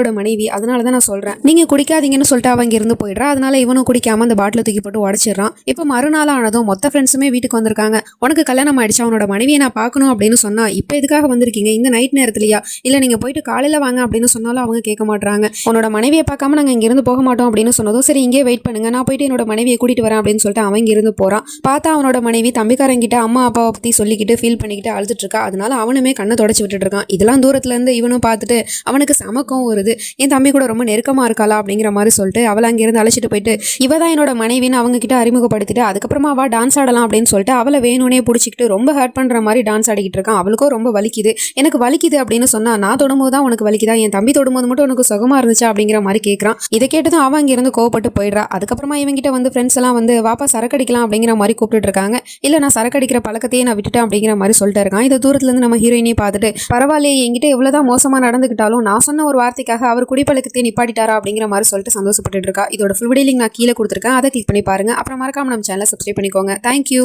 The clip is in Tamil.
அவரோட மனைவி. அதனால தான் நான் சொல்கிறேன் நீங்கள் குடிக்காதீங்கன்னு சொல்லிட்டு அவங்க இருந்து போயிடுறா. அதனால இவனும் குடிக்காம அந்த பாட்டில் தூக்கி போட்டு உடச்சிடுறான். இப்போ மறுநாள் ஆனதும் மொத்த ஃப்ரெண்ட்ஸுமே வீட்டுக்கு வந்திருக்காங்க. உனக்கு கல்யாணம் ஆயிடுச்சு. அவனோட மனைவியை நான் பார்க்கணும் அப்படின்னு சொன்னா இப்போ எதுக்காக வந்திருக்கீங்க? இந்த நைட் நேரத்துலையா? இல்லை நீங்கள் போயிட்டு காலையில் வாங்க அப்படின்னு சொன்னாலும் அவங்க கேட்க மாட்டாங்க உன்னோட மனைவியை பார்க்காம நாங்கள் இங்கேருந்து போக மாட்டோம் அப்படின்னு சொன்னதும் சரி இங்கே வெயிட் பண்ணுங்க. நான் போயிட்டு என்னோட மனைவியை கூட்டிட்டு வரேன் அப்படின்னு சொல்லிட்டு அவங்க இருந்து போறான். பார்த்தா அவனோட மனைவி தம்பிக்காரங்கிட்ட அம்மா அப்பாவை பற்றி சொல்லிக்கிட்டு ஃபீல் பண்ணிக்கிட்டு அழுதுட்டு இருக்கா. அதனால அவனுமே கண்ணை தொடச்சி விட்டுட்டு இருக்கான். இதெல்லாம் தூரத்துல இருந்து இவனும் பார்த்துட்டு அவனுக்கு சமக்கம் வருது. என் தம்பி கூட ரொம்ப நெருக்கமாக இருக்காளா? அப்படிங்கிற மாதிரி சொல்லிட்டு அவளை அங்கேருந்து அழைச்சிட்டு போயிட்டு இவ தான் என்னோட மனைவின்னு அவங்க கிட்ட அறிமுகப்படுத்திட்டு அதுக்கப்புறமா அவள் டான்ஸ் ஆடலாம் அப்படின்னு சொல்லிட்டு அவளை வேணும்னே பிடிச்சிக்கிட்டு ரொம்ப ஹர்ட் பண்ணுற மாதிரி டான்ஸ் ஆடிக்கிட்டு இருக்கான். அவளுக்கும் ரொம்ப வலிக்குது. எனக்கு வலிக்குது அப்படின்னு சொன்னால் நான் தொடும்போது தான் உனக்கு வலிக்குதா? என் தம்பி தொடும்போது மட்டும் உனக்கு சுகமாக இருந்துச்சா? அப்படிங்கிற மாதிரி கேட்குறான் இதை கேட்டதும் அவன் இங்கேருந்து கோவப்பட்டு போயிடுறா. அதுக்கப்புறமா இவங்கிட்ட வந்து ஃப்ரெண்ட்ஸ் எல்லாம் வந்து வாப்பா சரக்கு அடிக்கலாம் அப்படிங்கிற மாதிரி கூப்பிட்டு இருக்காங்க. இல்லை நான் சரக்கு அடிக்கிற பழக்கத்தையே நான் விட்டுட்டேன் அப்படிங்கிற மாதிரி சொல்லிட்டு இருக்கான். இதை தூரத்துலேருந்து நம்ம ஹீரோயினே பார்த்துட்டு பரவாயில்லையே என்கிட்ட எவ்வளோதான் மோசமாக நடந்துக்கிட்டாலும் நான் சொன்ன ஒரு வார்த்தைக்காக அவர் குடிப்பழக்கத்தை நிப்பாட்டிட்டாரா அப்படிங்கிற மாதிரி சொல்லிட்டு சந்தோஷப்பட்டு இருக்கா. இதோட ஃபுல் வீடியோ நான் கீழே கொடுத்துருக்கேன். அதை கிளிக் பண்ணி பாருங்க. அப்புறம் மறக்காம நம்ம சேனலை சப்ஸ்கிரைப் பண்ணிக்கோங்க. தேங்க்யூ